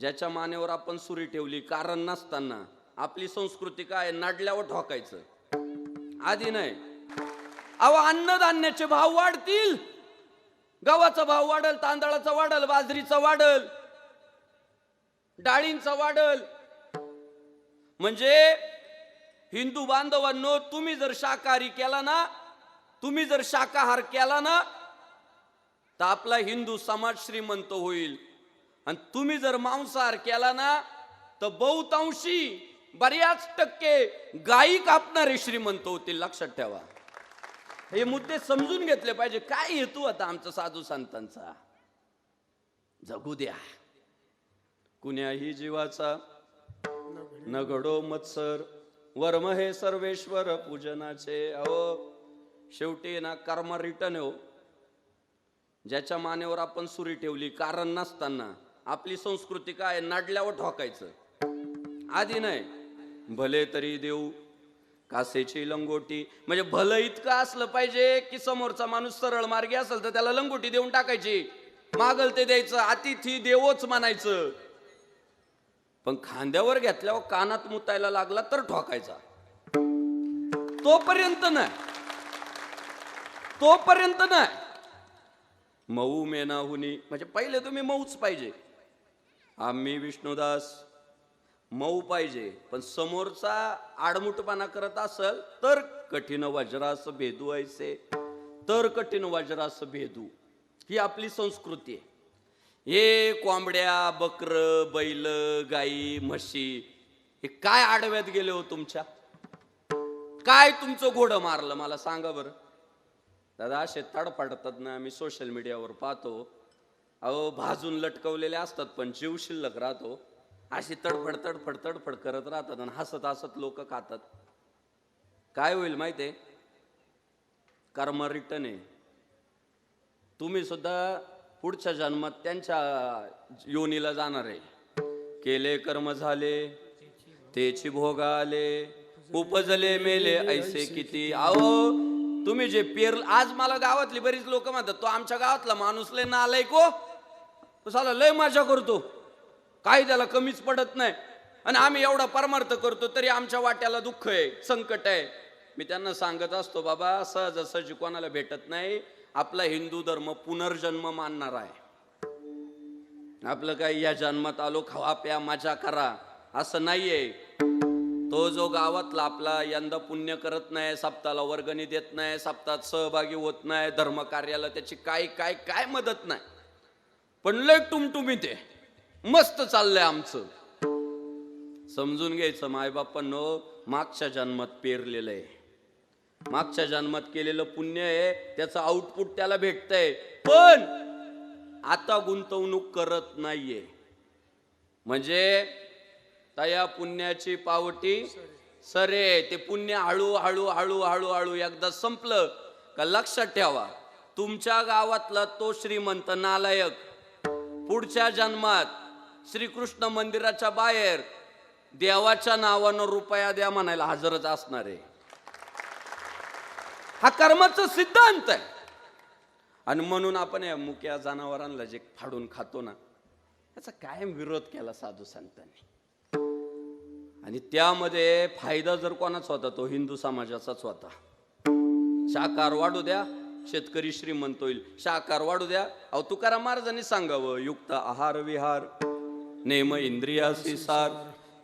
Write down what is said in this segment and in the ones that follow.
ज्याच्या मानेवर आपण सुरी ठेवली कारण नसताना आपली संस्कृती काय? नाडल्यावर ठोकायचं. आधी नाही. अहो अन्नधान्याचे भाव वाढतील. गव्हाचा भाव वाढल तांदळाचा वाढल बाजरीचा वाढल डाळींचा वाढल. म्हणजे हिंदू बांधवांनो तुम्ही जर शाकाहारी केला ना तुम्ही जर शाकाहार केला ना तर आपला हिंदू समाज श्रीमंत होईल. आणि तुम्ही जर मांसाहार केला ना तर बहुतांशी बऱ्याच टक्के गायी कापणारे श्रीमंत होतील लक्षात ठेवा. हे मुद्दे समजून घेतले पाहिजे. काय हेतू आता आमचा साधू संतांचा? जगू द्या. कुण्याही जीवाचा न घडो मत्सर वर्म हे सर्वेश्वर पूजनाचे. अहो शेवटी ना कर्म रिटर्न हो. ज्याच्या मानेवर आपण सुरी ठेवली कारण नसताना. आपली संस्कृती काय नाडल्यावर ठोकायचं. आधी नाही. भले तरी देऊ. कासेची लंगोटी. म्हणजे भलं इतकं असलं पाहिजे की समोरचा माणूस सरळ मार्गी असेल तर त्याला लंगोटी देऊन टाकायची. मागल ते द्यायचं अतिथी देवोच म्हणायचं. पण खांद्यावर घेतल्यावर कानात मुतायला लागला तर ठोकायचा. तोपर्यंत नाही. तोपर्यंत नाही. मऊ मेनाहुनी. म्हणजे पहिले तुम्ही मऊच पाहिजे. आम्ही विष्णुदास मऊ पाहिजे पण समोरचा आडमुटपणा करत असल तर कठीण वज्रास भेदू ऐसे तर कठीण वज्रास भेदू. ही आपली संस्कृती आहे. हे कोंबड्या बकर बैल गाई म्हशी हे काय आडव्यात गेले हो तुमच्या? काय तुमचं घोडं मारलं? मला सांगा बरं. दादा असे तडफडतात ना आम्ही सोशल मीडियावर पाहतो. अहो भाजून लटकवलेले असतात पण जीव शिल्लक राहतो. अशी तडफड तडफड तडफड करत राहतात आणि हसत हसत लोक खातात. काय होईल माहिती आहे कर्म रिटर्न आहे. तुम्ही सुद्धा पुढच्या जन्मात त्यांच्या योनीला जाणार आहे. केले कर्म झाले तेची भोग आले उपजले मेले ऐसे किती. अहो तुम्ही जे पेर आज मला गावातली बरीच लोक म्हणतात तो आमच्या गावातला माणूस लय नालाय को हो. तो साला लय मजा करतो. काही त्याला कमीच पडत नाही. आणि आम्ही एवढा परमार्थ करतो तरी आमच्या वाट्याला दुःख आहे संकट आहे. मी त्यांना सांगत असतो बाबा सहजासहजी कोणाला भेटत नाही. आपला हिंदू धर्म पुनर्जन्म मानणार आहे. आपलं काय या जन्मात आलो खावा प्या मजा करा. असं नाहीये. तो जो गावातला आपला यंदा पुण्य करत नाही सप्ताला वर्गणी देत नाही सप्तात सहभागी होत नाही धर्म कार्याला त्याची काय काय काय मदत नाही. पण लय टुमटुमी ते मस्त चाललंय आमचं. समजून घ्यायचं मायबापांनो मागच्या जन्मात पेरलेलं आहे. मागच्या जन्मात केलेलं पुण्य आहे त्याचं आउटपुट त्याला भेटतंय. पण आता गुंतवणूक करत नाहीये. म्हणजे तया पुण्याची पावटी सरे ते पुण्य हळू हळू हळू हळू हळू एकदा संपलं. का लक्षात ठेवा तुमच्या गावातला तो श्रीमंत नालायक पुढच्या जन्मात श्रीकृष्ण मंदिराच्या बाहेर देवाच्या नावानं रुपया द्या म्हणायला हजरच असणार आहे. हा कर्माचा सिद्धांत आहे. आणि म्हणून आपण या मुक्या जनावरांना जे फाडून खातो ना त्याचा कायम विरोध केला साधू संतांनी. आणि त्यामध्ये फायदा जर कोणाचा होता तो हिंदू समाजाचाच होता. शाकार वाढू द्या शेतकरी श्रीमंत होईल. शाकार वाढू द्या. अहो तुकाराम महाराजांनी सांगावं युक्त आहार विहार नेम इंद्रियासी सार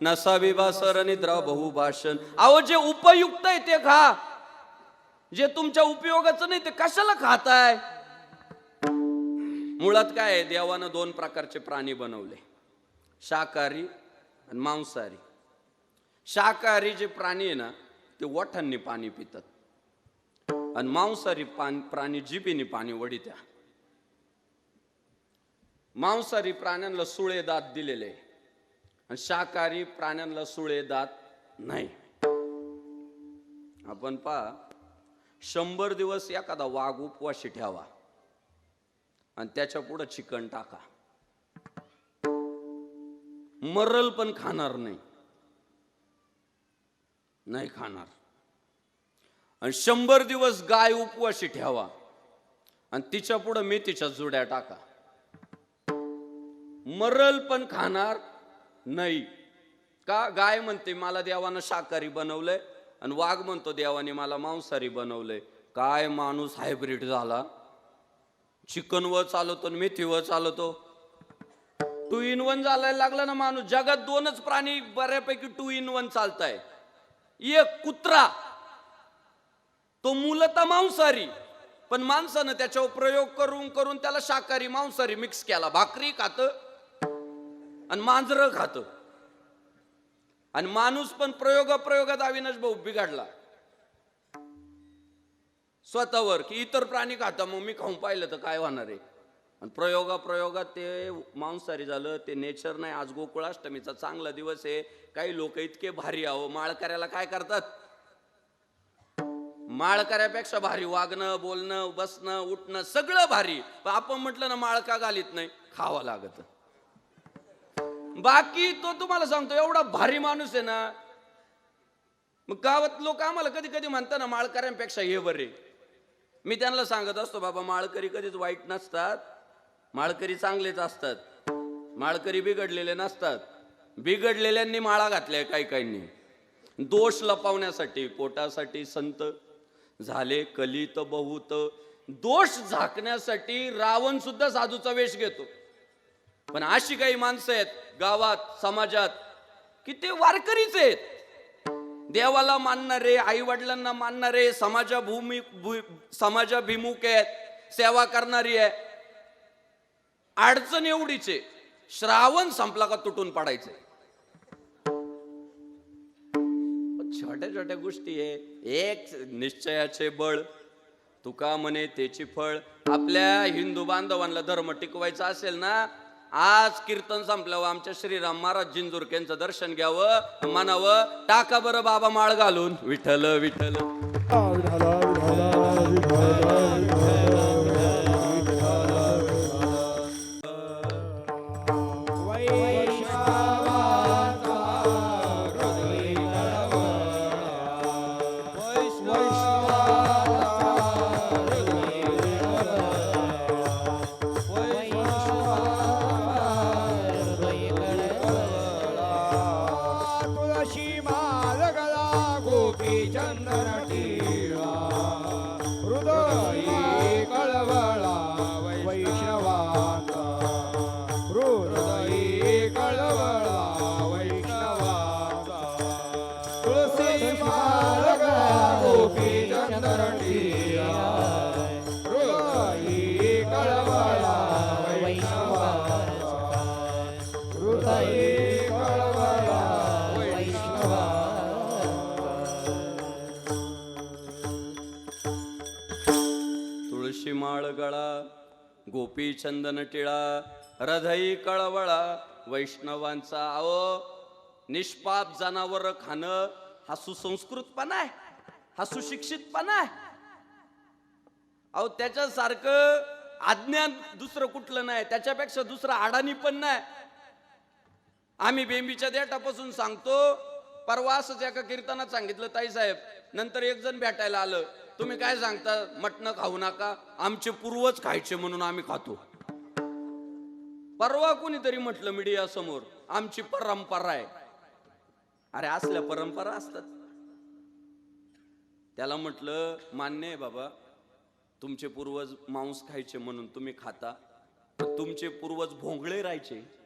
नसा विभासर निद्रा बहुभाषण अहो जे उपयुक्त आहे ते खा. जे तुमच्या उपयोगाचं नाही ते कशाला खाताय? मुळात काय आहे देवानं दोन प्रकारचे प्राणी बनवले. शाकाहारी आणि मांसाहारी. शाकाहारी जे प्राणी आहे ना ते ओठांनी पाणी पितात. आणि मांसाहारी पान प्राणी जिबीने पाणी वडित्या मांसाहारी प्राण्यांना सुळे दात दिलेले. आहे. आणि शाकाहारी प्राण्यांना सुळे दात नाही. आपण पहा शंभर दिवस एखादा वाघ उपवाशी ठेवा. आणि त्याच्या पुढं चिकन टाका. मरल पण खाणार नाही. नाही खाणार. आणि शंभर दिवस गाय उपवाशी ठेवा. आणि तिच्या पुढं मेथीच्या जुड्या टाका. मरल पण खाणार नाही. का? गाय म्हणते मला देवानं शाकाहारी बनवलंय आणि वाघ म्हणतो देवाने मला मांसाहारी बनवलंय. काय माणूस हायब्रिड झाला? चिकन व चालवतो आणि मेथी व चालवतो. टू इन वन चालायला लागला ना माणूस? जगात दोनच प्राणी बऱ्यापैकी टू इन वन चालताय. एक कुत्रा. तो मूलतः मांसाहारी. पण माणसानं त्याच्यावर प्रयोग करून करून त्याला शाकाहारी मांसाहारी मिक्स केला. भाकरी खात आणि मांजरं खात. आणि माणूस पण प्रयोगाप्रयोगात अविनाश भाऊ बिघडला. स्वतःवर की इतर प्राणी खाता मग मी खाऊन पाहिलं तर काय होणार आहे? आणि प्रयोगा प्रयोगात ते मांसाहारी झालं ते नेचर नाही. आज गोकुळाष्टमीचा चांगला दिवस आहे. काही लोक इतके भारी आहो. माळकऱ्याला काय करतात? माळकऱ्यापेक्षा भारी वागणं बोलणं बसणं उठणं सगळं भारी. पण आपण म्हटलं ना माळका घालीत नाही खावं लागत. बाकी तो तुम्हाला सांगतो एवढा भारी माणूस आहे ना मग गावात लोक आम्हाला कधी कधी म्हणतात ना माळकऱ्यांपेक्षा हे बरे. मी त्यांना सांगत असतो बाबा माळकरी कधीच वाईट नसतात. माळकरी चांगलेच असतात. माळकरी बिघडलेले नसतात. बिघडलेल्यांनी माळा घातल्या काही काहींनी दोष लपवण्यासाठी पोटासाठी संत झाले कलित बहुत. दोष झाकण्यासाठी रावण सुद्धा साधूचा वेश घेतो. पण अशी काही माणसं आहेत गावात समाजात की ते वारकरीच आहेत. देवाला मानणारे आई वडिलांना मानणारे समाजाभूमी भू- समाजाभिमुख आहेत सेवा करणारी आहे. अडचण एवढीच आहे श्रावण संपला का तुटून पडायचे छोट्या छोट्या गोष्टी आहे. एक निश्चयाचे बळ तुका म्हणे त्याची फळ. आपल्या हिंदू बांधवांना धर्म टिकवायचा असेल ना आज कीर्तन संपल्यावर आमच्या श्रीराम महाराज जिंजुरकेंचं दर्शन घ्यावं म्हणावं टाका बरं बाबा माळ घालून. विठ्ठल विठ्ठल. गोपी चंदन टिळा हृदयी कळवळा वैष्णवांचा अहो निष्पाप जनावर खाणं हा सुसंस्कृतपणा आहे हा सुशिक्षितपणा आहे. अहो त्याच्यासारखं अज्ञान दुसरं कुठलं नाही त्याच्यापेक्षा दुसरं अडाणी पण नाही. आम्ही बेंबीच्या देठापासून सांगतो परवा असंच एका कीर्तनात सांगितलं ताई साहेब नंतर एक जण भेटायला आलं. तुम्ही काय सांगता? मटणं खाऊ नका. आमचे पूर्वज खायचे म्हणून आम्ही खातो. परवा कोणीतरी म्हटलं मीडिया समोर आमची परंपरा आहे. अरे असल्या परंपरा असतात. त्याला म्हटलं मान्य आहे बाबा तुमचे पूर्वज मांस खायचे म्हणून तुम्ही खाता तुमचे पूर्वज भोंगळे राहायचे.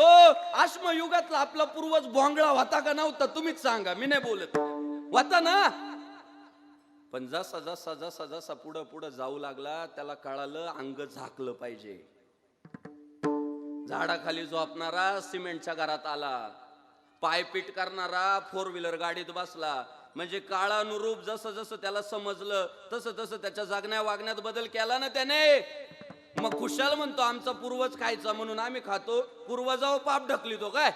ओ आश्म युगातला आपला पूर्वज भोंगळा होता का नव्हता तुम्हीच सांगा मी नाही बोलत. होता ना? पण जसा जसा जसा जसा पुढं पुढं जाऊ लागला त्याला कळालं अंग झाकलं पाहिजे. झाडाखाली झोपणारा सिमेंटच्या घरात आला. पायपीट करणारा फोर व्हीलर गाडीत बसला. म्हणजे काळानुरूप जसं जसं त्याला समजलं तसं तसं त्याच्या जागण्या वागण्यात बदल केला ना त्याने. मग खुशाल म्हणतो आमचा पूर्वज खायचा म्हणून आम्ही खातो पूर्वजाव पाप ढकली तो काय?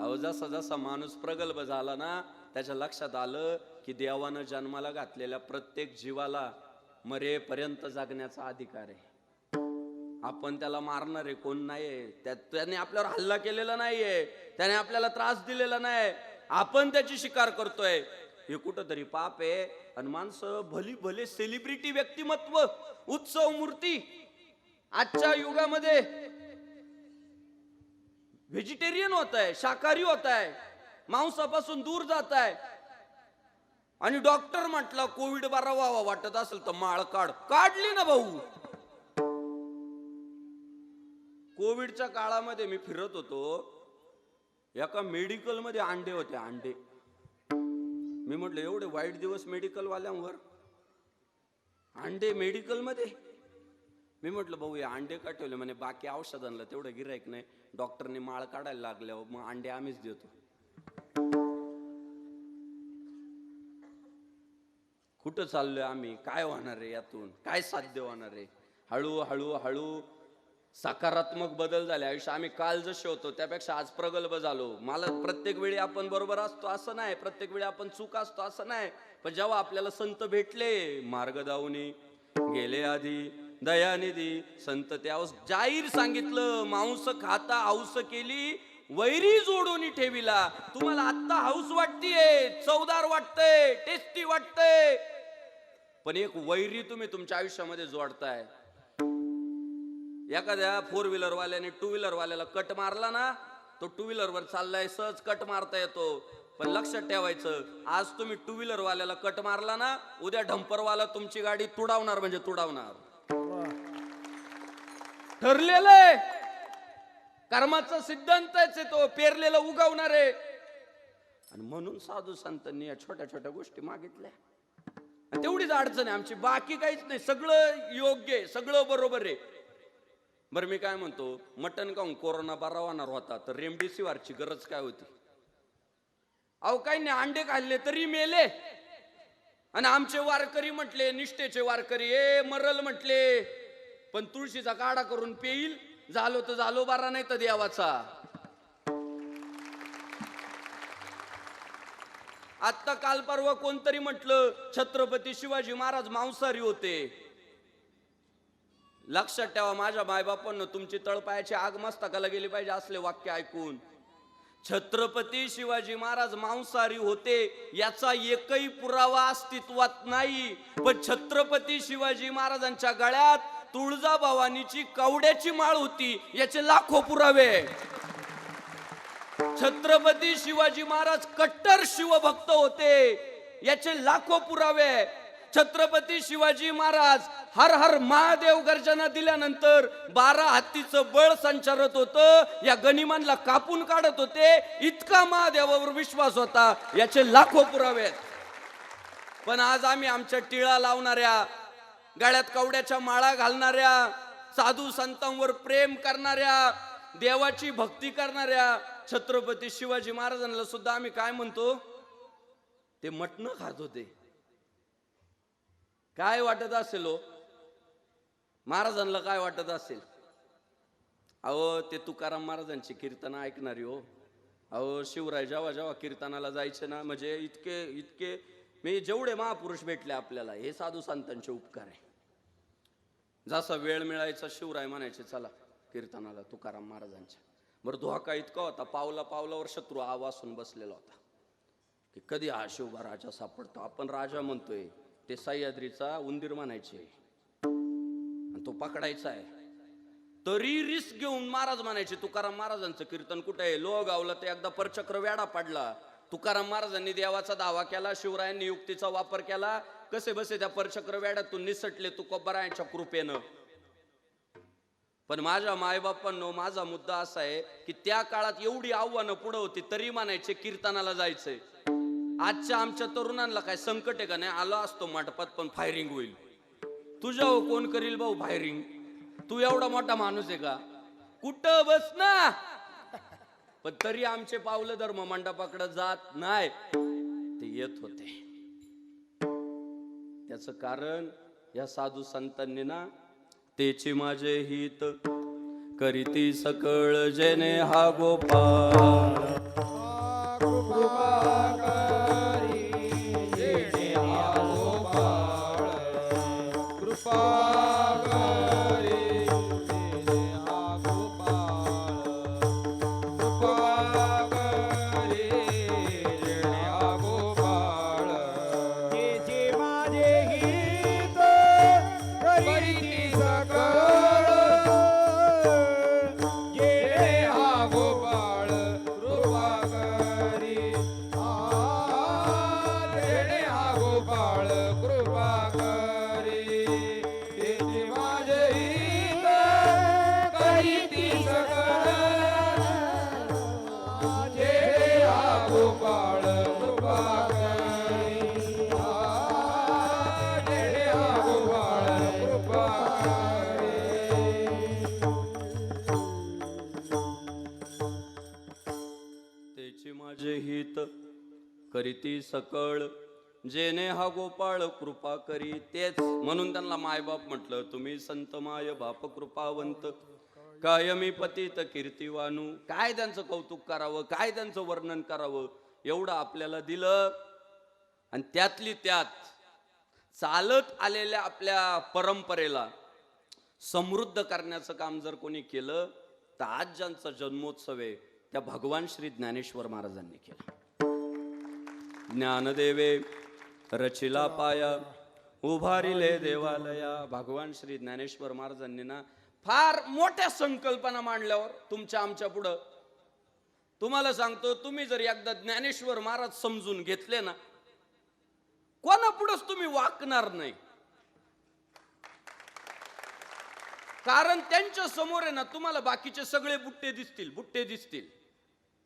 अहो जसा जसा माणूस प्रगल्भ झाला ना त्याच्या लक्षात आलं की देवानं जन्माला घातलेल्या प्रत्येक जीवाला मरेपर्यंत जगण्याचा अधिकार आहे. आपण त्याला मारणारे कोण नाहीये. त्याने आपल्यावर हल्ला केलेला नाहीये. त्याने आपल्याला त्रास दिलेला नाही आपण त्याची शिकार करतोय. हे कुठंतरी पाप आहे. आणि माणसं भली भले सेलिब्रिटी व्यक्तिमत्व उत्सव मूर्ती आजच्या युगामध्ये व्हेजिटेरियन होत आहे शाकाहारी होत आहे मांसापासून दूर जात आहे आणि डॉक्टर म्हटला कोविड बरा व्हावा वाटत असेल तर माळ काढ. काढली ना भाऊ. कोविडच्या काळामध्ये मी फिरत होतो. एका मेडिकलमध्ये अंडे होते अंडे. मी म्हटलं एवढे वाईट दिवस मेडिकल वाल्यांवर अंडे मेडिकलमध्ये मी म्हटलं भाऊ हे अंडे का ठेवले? म्हणे बाकी औषधांना तेवढं गिरायक नाही. डॉक्टरने माळ काढायला लागल्यावर मग अंडे आम्हीच देतो. कुठं चाललोय आम्ही? काय होणार आहे यातून? काय साध्य होणार आहे हळू हळू हळू सकारात्मक बदल झाले. आयुष्य आम्ही काल जसे होतो त्यापेक्षा आज प्रगल्भ झालो. मला प्रत्येक वेळी आपण बरोबर असतो असं नाही. प्रत्येक वेळी आपण चूक असतो असं नाही. पण जेव्हा आपल्याला संत भेटले मार्ग दावणी गेले आधी दयानिधी संत त्यावर जाहीर सांगितलं मांस खाता हौस केली वैरी जोडून ठेविला. तुम्हाला आत्ता हाऊस वाटतीये चवदार वाटतंय टेस्टी वाटतंय. पण एक वैरी तुम्ही तुमच्या आयुष्यामध्ये जोडताय. एखाद्या फोर व्हीलर वाल्याने टू व्हीलर वाल्याला कट मारला ना तो टू व्हीलर वर चाललाय सहज कट मारता येतो. पण लक्षात ठेवायचं आज तुम्ही टू व्हीलर वाल्याला कट मारला ना उद्या डंपरवाला तुमची गाडी तुडावणार म्हणजे तुडावणार. ठरलेलं आहे. कर्माचा सिद्धांतच आहे तो पेरलेला उगवणार आहे. आणि म्हणून साधू संतांनी या छोट्या छोट्या गोष्टी मागितल्या. तेवढीच अडचण आहे आमची बाकी काहीच नाही सगळं योग्य आहे सगळं बरोबर आहे. बरं मी काय म्हणतो मटण खाऊन कोरोना बरा होणार होता तर रेमडेसिवीरची गरज काय होती? अहो काही नाही अंडे खाल्ले तरी मेले. आणि आमचे वारकरी म्हटले निष्ठेचे वारकरी ए मरल म्हटले. पण तुळशीचा काढा करून पेईल झालो तर झालो बारा नाही तर देवाचा. आत्ता काल परवा कोणतरी म्हटलं छत्रपती शिवाजी महाराज मांसाहारी होते. लक्षात ठेवा माझ्या मायबापांना तुमची तळपायाची आग मस्तकाला गेली पाहिजे असले वाक्य ऐकून. छत्रपती शिवाजी महाराज मांसाहारी होते याचा एकही पुरावा अस्तित्वात नाही. पण छत्रपती शिवाजी महाराजांच्या गळ्यात तुळजाभवानीची कवड्याची माळ होती याचे लाखो पुरावे. छत्रपती शिवाजी महाराज कट्टर शिवभक्त होते याचे लाखो पुरावे. छत्रपती शिवाजी महाराज हर हर महादेव गर्जना दिल्यानंतर बारा हत्तीचं बळ संचारत होतं. या गनिमानला कापून काढत होते. इतका महादेवावर विश्वास होता. याचे लाखो पुरावे आहेत. पण आज आम्ही आमच्या टिळा लावणाऱ्या गळ्यात कवड्याच्या माळा घालणाऱ्या साधू संतांवर प्रेम करणाऱ्या देवाची भक्ती करणाऱ्या छत्रपती शिवाजी महाराजांना सुद्धा आम्ही काय म्हणतो? ते मटण खात होते. काय वाटत असेल हो? महाराजांना काय वाटत असेल? अहो ते तुकाराम महाराजांची कीर्तन ऐकणारी हो. अहो शिवराय जेव्हा जेव्हा कीर्तनाला जायचे ना म्हणजे इतके इतके मी जेवढे महापुरुष भेटले आपल्याला हे साधू संतांचे उपकार आहे. जसा वेळ मिळायचा शिवराय म्हणायचे चला कीर्तनाला तुकाराम महाराजांच्या. बरं धोका इतका होता पावला पावलावर शत्रू आवासून बसलेला होता. की कधी हा शिवबा राजा सापडतो? आपण राजा म्हणतोय. ते सह्याद्रीचा उंदीर म्हणायचे. आणि तो पकडायचा आहे. तरी रिस्क घेऊन महाराज म्हणायचे तुकाराम महाराजांचं कीर्तन कुठे आहे? लोह गावलं ते एकदा परचक्र वेडा पडला. तुकाराम महाराजांनी देवाचा दावा केला शिवरायांनी युक्तीचा वापर केला. कसे बसे त्या परचक्र वेड्यातून निसटले तुकोबरायांच्या कृपेनं? पण माझ्या मायबापांनो माझा मुद्दा असा आहे की त्या काळात एवढी आव्हानं पुढं होती तरी म्हणायचे कीर्तनाला जायचंय. आजच्या आमच्या तरुणांना काय संकट आहे का नाही? आलो असतो मंडपात पण फायरिंग होईल. तुझ्या कोण करील भाऊ फायरिंग? तू एवढा मोठा माणूस आहे का? कुठं बस ना? पण तरी आमचे पावलं धर्म मंडपाकडे जात नाही. ते येत होते. त्याच कारण या साधू संतांनी ना तेचे माझे हित करीती सकळ जेने हा गोपाळ. सकळ. जेने हा गोपाळ कृपा करी तेच म्हणून त्यांना मायबाप म्हटलं तुम्ही संत माय बाप कृपावंत. कायमी पतित कीर्तिवानू. काय त्यांचं कौतुक करावं? काय त्यांचं वर्णन करावं? एवढं आपल्याला दिलं. आणि त्यातली त्यात चालत आलेल्या आपल्या परंपरेला समृद्ध करण्याचं काम जर कोणी केलं तर आज ज्यांचा जन्मोत्सव आहे त्या भगवान श्री ज्ञानेश्वर महाराजांनी केला. ज्ञानदेवे रचिला पाया उभारिले देवालया भगवान श्री ज्ञानेश्वर महाराजांनी ना फार मोठ्या संकल्पना मांडल्यावर तुमच्या आमच्या पुढं. तुम्हाला सांगतो तुम्ही जर एकदा ज्ञानेश्वर महाराज समजून घेतले ना कोणापुढंच तुम्ही वाकणार नाही. कारण त्यांच्यासमोर आहे ना तुम्हाला बाकीचे सगळे बुट्टे दिसतील बुट्टे दिसतील.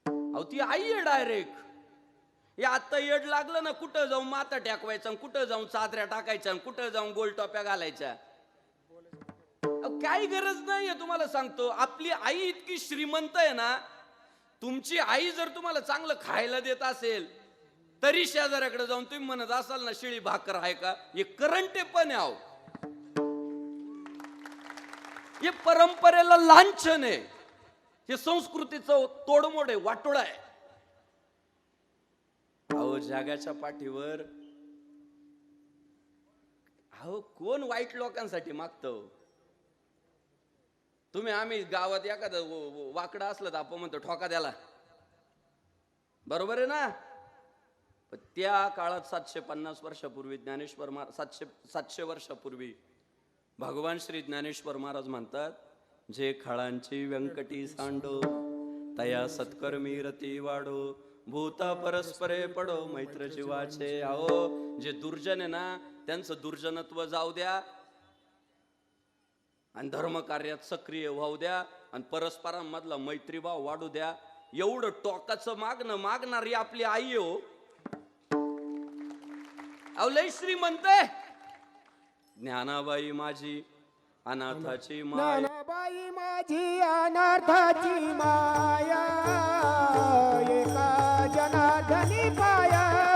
अहो ती आई आहे डायरेक्ट हे आत्ता येड लागलं ना कुठं जाऊन माता टाकवायचं कुठं जाऊन चादऱ्या टाकायच्या कुठं जाऊन गोल टोप्या घालायच्या? काय काही गरज नाहीये तुम्हाला सांगतो. आपली आई इतकी श्रीमंत आहे ना तुमची आई जर तुम्हाला चांगलं खायला देत असेल तरी शेजाऱ्याकडे जाऊन तुम्ही म्हणत असाल ना शिळी भाकर आहे का? हे करंटे पण आहे अहो. हे परंपरेला लांछन आहे. हे संस्कृतीचं तोडमोड आहे वाटोळ आहे. जगाच्या पाठीवर. अहो कोण वाईट लोकांसाठी मागतो? तुम्ही आम्ही गावात एखादं व- वाकडं असलं तर आपण म्हणतो ठोका द्याला. बरोबर आहे ना? त्या काळात सातशे पन्नास वर्षापूर्वी ज्ञानेश्वर महाराज सातशे सातशे वर्षापूर्वी भगवान श्री ज्ञानेश्वर महाराज म्हणतात जे खळांची व्यंकटी सांडो तया सत्कर्मी रती वाढो भूता परस्परे पडो मैत्र जीवाचे आहो जे दुर्जन आहे ना त्यांचं दुर्जनत्व जाऊ द्या. आणि धर्म कार्यात सक्रिय व्हाऊ द्या. आणि परस्परांमधला मैत्रीभाव वाढू द्या. एवढं टोकाचं मागणं मागणारी आपली आई हो. अहो लय श्रीमंत आहे. ज्ञानाबाई माझी अनाथाची माय आई माझी अनाथाची माया एका जनार्दनी पाया.